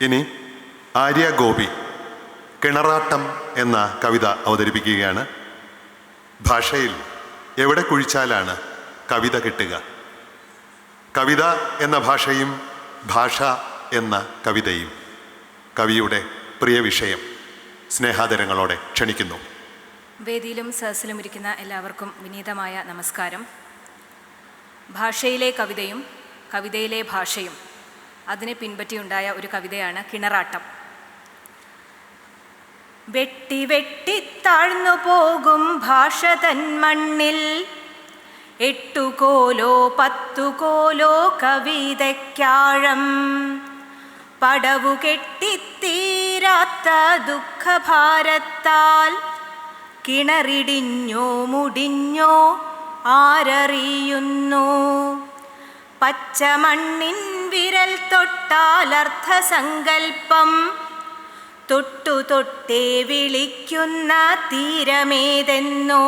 ഇനി ആര്യ ഗോപി കിണറാട്ടം എന്ന കവിത അവതരിപ്പിക്കുകയാണ്. ഭാഷയിൽ എവിടെ കുഴിച്ചാലാണ് കവിത കിട്ടുക? കവിത എന്ന ഭാഷയും ഭാഷ എന്ന കവിതയും കവിയുടെ പ്രിയ വിഷയം സ്നേഹാദരങ്ങളോടെ ക്ഷണിക്കുന്നു. വേദിയിലും സഹസിലും ഇരിക്കുന്ന എല്ലാവർക്കും വിനീതമായ നമസ്കാരം. ഭാഷയിലെ കവിതയും കവിതയിലെ ഭാഷയും അതിനെ പിൻപറ്റിയുണ്ടായ ഒരു കവിതയാണ് കിണറാട്ടം. വെട്ടി വെട്ടി താഴ്ന്നു പോകും ഭാഷ തൻ മണ്ണിൽ. എട്ടുകോലോ പത്തുകോലോ കവിതയ്ക്കാഴം. പടവു കെട്ടിത്തീരാത്ത ദുഃഖഭാരത്താൽ. കിണറിടിഞ്ഞോ മുടിഞ്ഞോ ആരറിയുന്നു. പച്ചമണ്ണിൻ വിരൽ തൊട്ടാൽ അർത്ഥസങ്കൽപ്പം. തൊട്ടു തൊട്ടേ വിളിക്കുന്ന തീരമേതെന്നോ?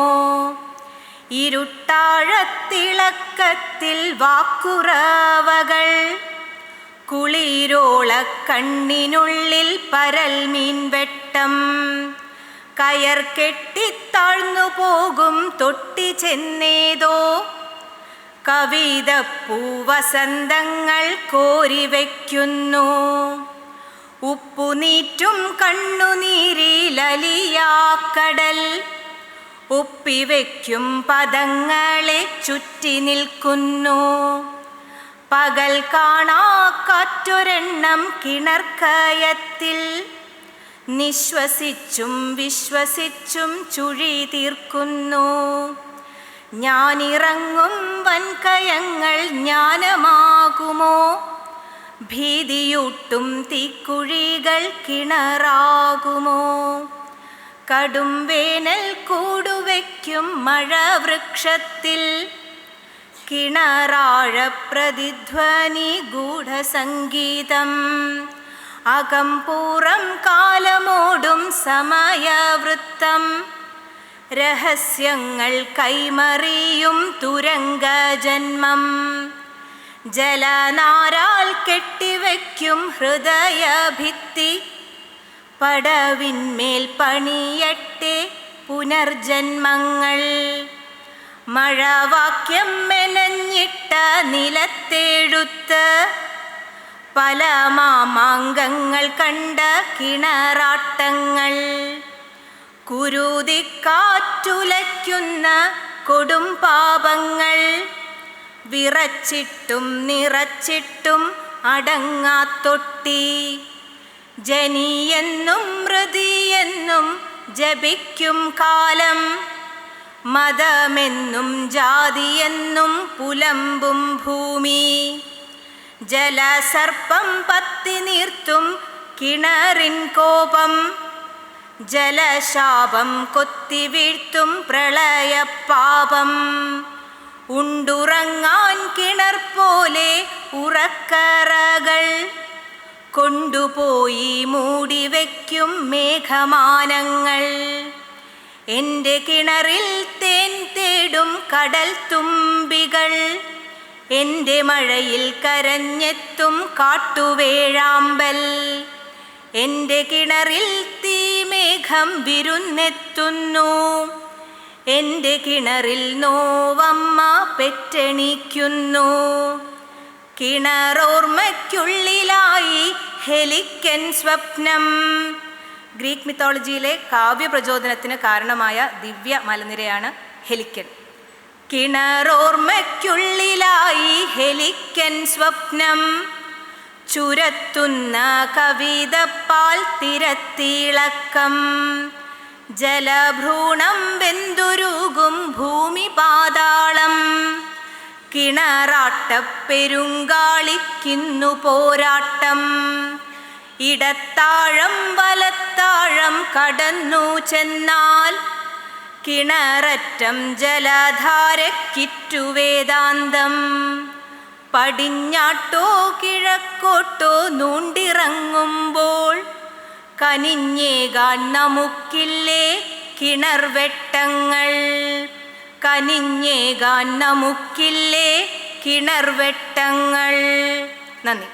ഇരുട്ടാഴത്തിളക്കത്തിൽ വാക്കുറവകൾ. കുളിരോള കണ്ണിനുള്ളിൽ പരൽ മീൻവെട്ടം. കയർ കെട്ടിത്താഴ്ന്നു പോകും തൊട്ടി ചെന്നേതോ? കവിത പൂവസന്തങ്ങൾ കോരി വയ്ക്കുന്നു ഉപ്പുനീറ്റും കണ്ണുനീരിലലിയാക്കടൽ. ഒപ്പിവെക്കും പദങ്ങളെ ചുറ്റി നിൽക്കുന്നു. പകൽ കാണാ കാറ്റൊരെണ്ണം കിണർക്കയത്തിൽ. നിശ്വസിച്ചും വിശ്വസിച്ചും ചുഴി തീർക്കുന്നു. ഞാനിറങ്ങും വൻകയങ്ങൾ ജ്ഞാനമാകുമോ? ഭീതിയൂട്ടും തീക്കുഴികൾ കിണറാകുമോ? കടും വേനൽ കൂടുവയ്ക്കും മഴ വൃക്ഷത്തിൽ കിണറാഴ പ്രതിധ്വനി ഗൂഢസംഗീതം അകംപൂറം കാലമോടും സമയവൃത്തം. രഹസ്യങ്ങൾ കൈമറിയും തുരങ്ക ജന്മം. ജലനാരാൽ കെട്ടിവയ്ക്കും ഹൃദയഭിത്തി. പടവിന്മേൽ പണിയട്ടെ പുനർജന്മങ്ങൾ. മഴവാക്യം മെനഞ്ഞിട്ട നിലത്തെഴുത്ത്. പല മാമാങ്കങ്ങൾ കണ്ട കിണറാട്ടങ്ങൾ. കുരുതിക്കാറ്റുലയ്ക്കുന്ന കൊടും പാപങ്ങൾ. വിറച്ചിട്ടും നിറച്ചിട്ടും അടങ്ങാത്തൊട്ടി ജനിയെന്നും മൃതിയെന്നും ജപിക്കും കാലം. മതമെന്നും ജാതിയെന്നും പുലമ്പും ഭൂമി. ജലസർപ്പം പത്തി നീർത്തും കിണറിൻ കോപം. ജലശാപം കൊത്തി വീഴ്ത്തും പ്രളയപ്പാപം ഉണ്ടുറങ്ങാൻ കിണർ പോലെ ഉറക്കറകൾ കൊണ്ടുപോയി മൂടിവെക്കും മേഘമാനങ്ങൾ. എന്റെ കിണറിൽ തേൻ തേടും കടൽ തുമ്പികൾ. എന്റെ മഴയിൽ കരഞ്ഞെത്തും കാട്ടുവേഴാമ്പൽ. എന്റെ കിണറിൽ തീമേഘം വിരുന്നെത്തുന്നു. എന്റെ കിണറിൽ നോവമ്മ പെറ്റണിക്കുന്നു. കിണറോർമ്മയ്ക്കുള്ളിലായി ഹെലിക്കൻ സ്വപ്നം. ഗ്രീക്ക് മിത്തോളജിയിലെ കാവ്യപ്രചോദനത്തിന് കാരണമായ ദിവ്യ മലനിരയാണ് ഹെലിക്കൻ. കിണറോർമ്മയ്ക്കുള്ളിലായി ഹെലിക്കൻ സ്വപ്നം. ചുരത്തുന്ന കവിതപ്പാൽ തിരത്തിളക്കം. ജലഭ്രൂണം വെന്തുരുകും ഭൂമി പാതാളം. കിണറാട്ടപ്പെരുങ്കാളിക്കുന്നു പോരാട്ടം. ഇടത്താഴം വലത്താഴം കടന്നു ചെന്നാൽ കിണററ്റം ജലധാരക്കിറ്റു വേദാന്തം. പടിഞ്ഞാട്ടോ കിഴക്കോട്ടോ നൂണ്ടിറങ്ങുമ്പോൾ കനിഞ്ഞേകാൻ നമുക്കില്ലേ കിണർ വെട്ടങ്ങൾ കനിഞ്ഞേകാൻ നമുക്കില്ലേ കിണർ വെട്ടങ്ങൾ നന്ദി.